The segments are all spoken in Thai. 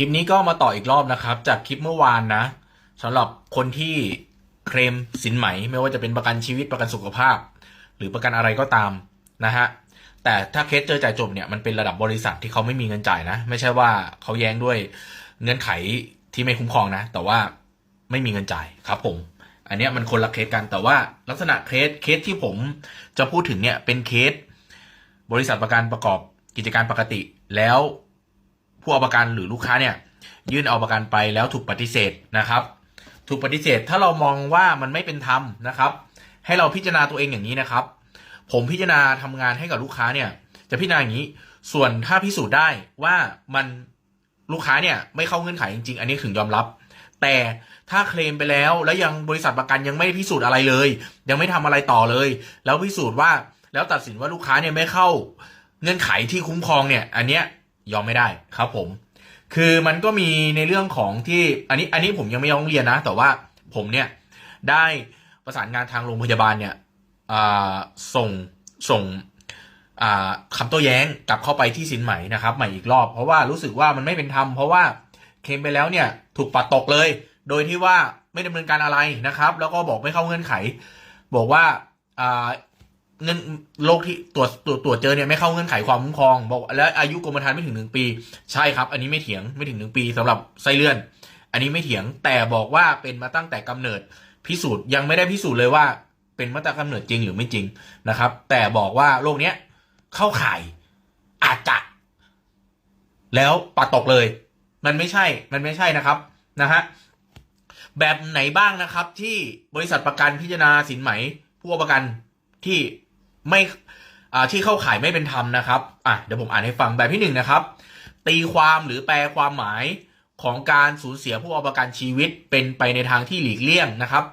ลิปนี้ก็มาต่ออีกรอบนะครับ จากคลิปเมื่อวานนะสำหรับคนที่เคลมสินไหม ไม่ว่าจะเป็นประกันชีวิตประกันสุขภาพ หรือประกันอะไรก็ตามนะฮะแต่ถ้าเคสเจอจ่ายจบเนี่ยมันเป็นระดับบริษัทที่เขาไม่มีเงินจ่ายนะ ไม่ใช่ว่าเขาแย้งด้วยเงื่อนไขที่ไม่คุ้มครองนะ แต่ว่าไม่มีเงินจ่ายครับผม อันนี้มันคนละเคสกันแต่ว่าลักษณะเคสเคสที่ผมจะพูดถึงเนี่ยเป็นเคส บริษัทประกันประกอบกิจการปกติแล้ว ผู้เอาประกันหรือลูกค้าเนี่ยยื่นเอาประกันไปแล้วถูกปฏิเสธนะครับ ถูกปฏิเสธถ้าเรามองว่ามันไม่เป็นธรรมนะครับ ให้เราพิจารณาตัวเองอย่างนี้นะครับ ผมพิจารณาทำงานให้กับลูกค้าเนี่ย จะพิจารณาอย่างนี้ ส่วนถ้าพิสูจน์ได้ว่ามันลูกค้าเนี่ยไม่เข้าเงื่อนไขจริงๆ อันนี้ถึงยอมรับ แต่ถ้าเคลมไปแล้วแล้วยังบริษัทประกันยังไม่พิสูจน์อะไรเลย ยังไม่ทำอะไรต่อเลย แล้วพิสูจน์ว่าแล้วตัดสินว่าลูกค้าเนี่ยไม่เข้าเงื่อนไขที่คุ้มครองเนี่ย อันเนี้ย ยอมไม่ได้ครับผม คือมันก็มีในเรื่องของที่อันนี้อันนี้ผมยังไม่ร้องเรียนนะ แต่ว่าผมเนี่ยได้ประสานงานทางโรงพยาบาลเนี่ยส่งส่งคำโต้แย้งกลับเข้าไปที่สินใหม่นะครับ ใหม่อีกรอบ เพราะว่ารู้สึกว่ามันไม่เป็นธรรมเพราะว่าเคลมไปแล้วเนี่ยถูกปัดตกเลย โดยที่ว่าไม่ดำเนินการอะไรนะครับ แล้วก็บอกไม่เข้าเงื่อนไข บอกว่า เงินโรคที่ตรวจตรวจตรวจเจอเนี่ยไม่เข้าเงื่อนไขความคุ้มครองบอกและอายุกรมธรรม์ไม่ถึงหนึ่งปี ใช่ครับ อันนี้ไม่เถียงไม่ถึงหนึ่งปีสำหรับไส้เลื่อน อันนี้ไม่เถียงแต่บอกว่าเป็นมาตั้งแต่กำเนิดพิสูจน์ยังไม่ได้พิสูจน์เลยว่า เป็นมาตั้งแต่กำเนิดจริงหรือไม่จริงนะครับ แต่บอกว่าโรคเนี้ยเข้าข่ายอาจจะ แล้วปัดตกเลย มันไม่ใช่ มันไม่ใช่นะครับนะฮะแบบไหนบ้างนะครับ ที่บริษัทประกันพิจารณาสินไหมผู้ประกันที่ ไม่ที่เข้าข่ายไม่เป็นธรรมนะครับอะเดี๋ยวผมอ่านให้ฟังแบบที่หนึ่งนะครับ ตีความหรือแปลความหมายของการสูญเสียผู้เอาประกันชีวิตเป็นไปในทางที่หลีกเลี่ยงนะครับ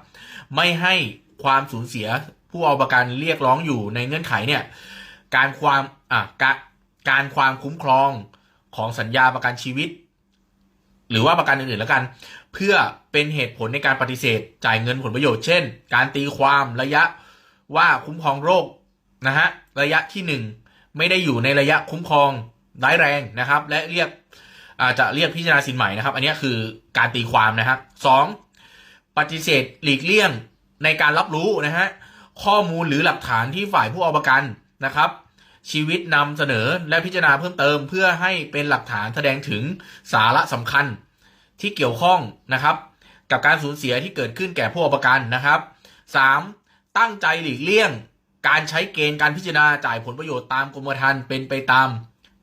ไม่ให้ความสูญเสียผู้เอาประกันเรียกร้องอยู่ในเงื่อนไขเนี่ยการความอะกะการความคุ้มครองของสัญญาประกันชีวิต หรือว่าประกันอื่นๆแล้วกัน เพื่อเป็นเหตุผลในการปฏิเสธ จ่ายเงินผลประโยชน์เช่น การตีความระยะว่าคุ้มครองโรค นะฮะระยะที่หนึ่งไม่ได้อยู่ในระยะคุ้มครองร้ายแรงนะครับ และเรียกอาจจะเรียกพิจารณาสินใหม่นะครับ อันนี้คือการตีความนะฮะสองปฏิเสธหลีกเลี่ยงในการรับรู้นะฮะข้อมูลหรือหลักฐานที่ฝ่ายผู้เอาประกันนะครับ ชีวิตนำเสนอและพิจารณาเพิ่มเติม เพื่อให้เป็นหลักฐานแสดงถึงสาระสำคัญที่เกี่ยวข้องนะครับ กับการสูญเสียที่เกิดขึ้นแก่ผู้เอาประกันนะครับ 3. ตั้งใจหลีกเลี่ยง การใช้เกณฑ์การพิจารณาจ่ายผลประโยชน์ตามกรมธรรม์เป็นไปตาม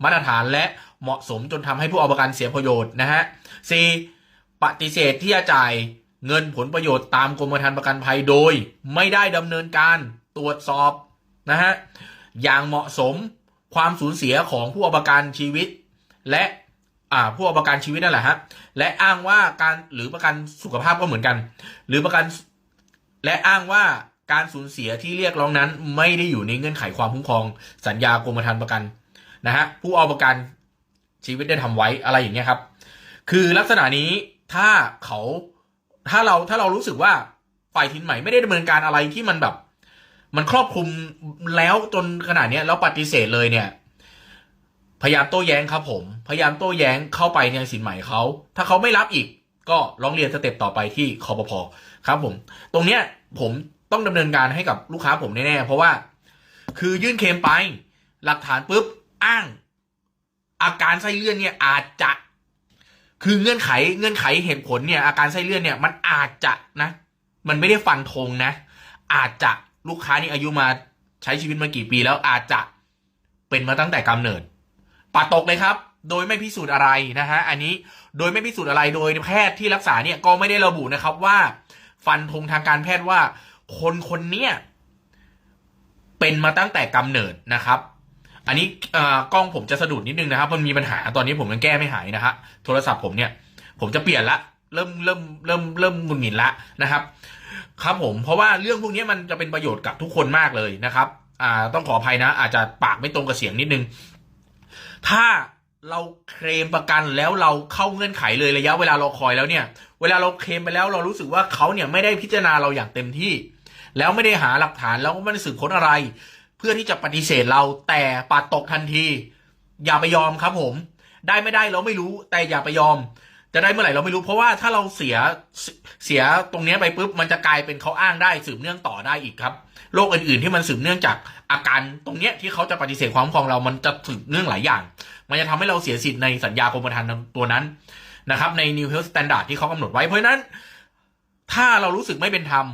มาตรฐานและเหมาะสมจนทำให้ผู้เอาประกันเสียประโยชน์นะฮะ 4. ปฏิเสธที่จะจ่ายเงินผลประโยชน์ตามกรมธรรม์ประกันภัยโดย ไม่ได้ดำเนินการตรวจสอบนะฮะอย่างเหมาะสมความสูญเสียของผู้เอาประกันชีวิต และอ่าผู้เอาประกันชีวิตนั่นแหละฮะและอ้างว่าการหรือประกันสุขภาพก็เหมือนกัน หรือประกันและอ้างว่า การสูญเสียที่เรียกร้องนั้น ไม่ได้อยู่ในเงื่อนไขความคุ้มครอง สัญญากรมธรรม์ประกันนะฮะผู้เอาประกันชีวิตได้ทำไว้อะไรอย่างเงี้ยครับ คือลักษณะนี้ถ้าเขาถ้าเราถ้าเรารู้สึกว่าฝ่ายทินใหม่ไม่ได้ดำเนินการอะไรที่มันแบบ มันครอบคลุมแล้วจนขนาดเนี้ยแล้วปฏิเสธเลยเนี่ย พยายามโต้แย้งครับผม พยายามโต้แย้งเข้าไปในสินใหม่เขาถ้าเขาไม่รับอีกก็ร้องเรียนสเต็ปต่อไปที่คอปพอครับผม ตรงเนี้ยผม ต้องดำเนินการให้กับลูกค้าผมแน่ๆเพราะว่า คือยื่นเคลมไป หลักฐานปุ๊บอ้าง อาการไส้เลื่อนเนี่ยอาจจะคือเงื่อนไขเงื่อนไขเหตุผลเนี่ยอาการไส้เลื่อนเนี่ยมันอาจจะนะ มันไม่ได้ฟันธงนะ อาจจะลูกค้านี่อายุมาใช้ชีวิตมากี่ปีแล้วอาจจะเป็นมาตั้งแต่กำเนิดปัดตกเลยครับ โดยไม่พิสูจน์อะไรนะฮะอันนี้โดยไม่พิสูจน์อะไรโดยแพทย์ที่รักษาเนี่ยก็ไม่ได้ระบุนะครับว่า ฟันธงทางการแพทย์ว่า คนคนเนี้ยเป็นมาตั้งแต่กำเนิดนะครับ อันนี้กล้องผมจะสะดุดนิดนึงนะครับ มันมีปัญหาตอนนี้ผมยังแก้ไม่หายนะฮะโทรศัพท์ผมเนี่ย ผมจะเปลี่ยนละเริ่มเริ่มเริ่มเริ่มหงุนหงิดละนะครับ ครับผมเพราะว่าเรื่องพวกนี้มันจะเป็นประโยชน์กับทุกคนมากเลยนะครับ อ่าต้องขออภัยนะ อาจจะปากไม่ตรงกับเสียงนิดนึง ถ้า เราเคลมประกันแล้วเราเข้าเงื่อนไขเลยระยะเวลาเราคอยแล้วเนี่ย เวลาเราเคลมไปแล้วเรารู้สึกว่าเขาเนี่ยไม่ได้พิจารณาเราอย่างเต็มที่ แล้วไม่ได้หาหลักฐานแล้วก็ไม่ได้สืบค้นอะไร เพื่อที่จะปฏิเสธเราแต่ปัดตกทันที อย่าไปยอมครับผม ได้ไม่ได้เราไม่รู้แต่อย่าไปยอม จะได้เมื่อไหร่เราไม่รู้เพราะว่าถ้าเราเสียเสียตรงนี้ไปปุ๊บมันจะกลายเป็นเขาอ้างได้สืบเนื่องต่อได้อีกครับโรคอื่นๆที่มันสืบเนื่องจาก อาการตรงเนี้ยที่เขาจะปฏิเสธความคุ้มครองเรามันจะสืบเนื่องหลายอย่าง มันจะทำให้เราเสียสิทธิ์ในสัญญากรมธรรม์ตัวนั้นนะครับ ใน New Health Standard ที่เขากำหนดไว้เพราะนั้น ถ้าเรารู้สึกไม่เป็นธรรม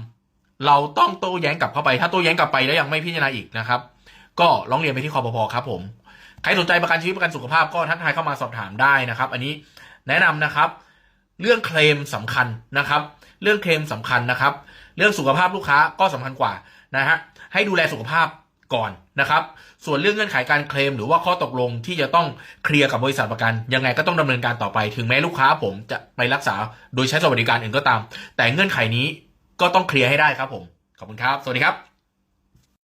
เราต้องโต้แย้งกลับเข้าไป ถ้าโต้แย้งกลับไปแล้วยังไม่พิจารณาอีกนะครับ ก็ร้องเรียนไปที่คอปพครับผมใครสนใจประกันชีวิตประกันสุขภาพก็ทักทายเข้ามาสอบถามได้นะครับ อันนี้แนะนำนะครับ เรื่องเคลมสำคัญนะครับ เรื่องเคลมสำคัญนะครับ เรื่องสุขภาพลูกค้าก็สำคัญกว่านะฮะให้ดูแลสุขภาพ ก่อนนะครับ ส่วนเรื่องเงื่อนไขการเคลม หรือว่าข้อตกลงที่จะต้องเคลียร์กับบริษัทประกัน ยังไงก็ต้องดำเนินการต่อไป ถึงแม้ลูกค้าผมจะไปรักษาโดยใช้สวัสดิการอื่นก็ตาม แต่เงื่อนไขนี้ก็ต้องเคลียร์ให้ได้ครับผม ขอบคุณครับ สวัสดีครับ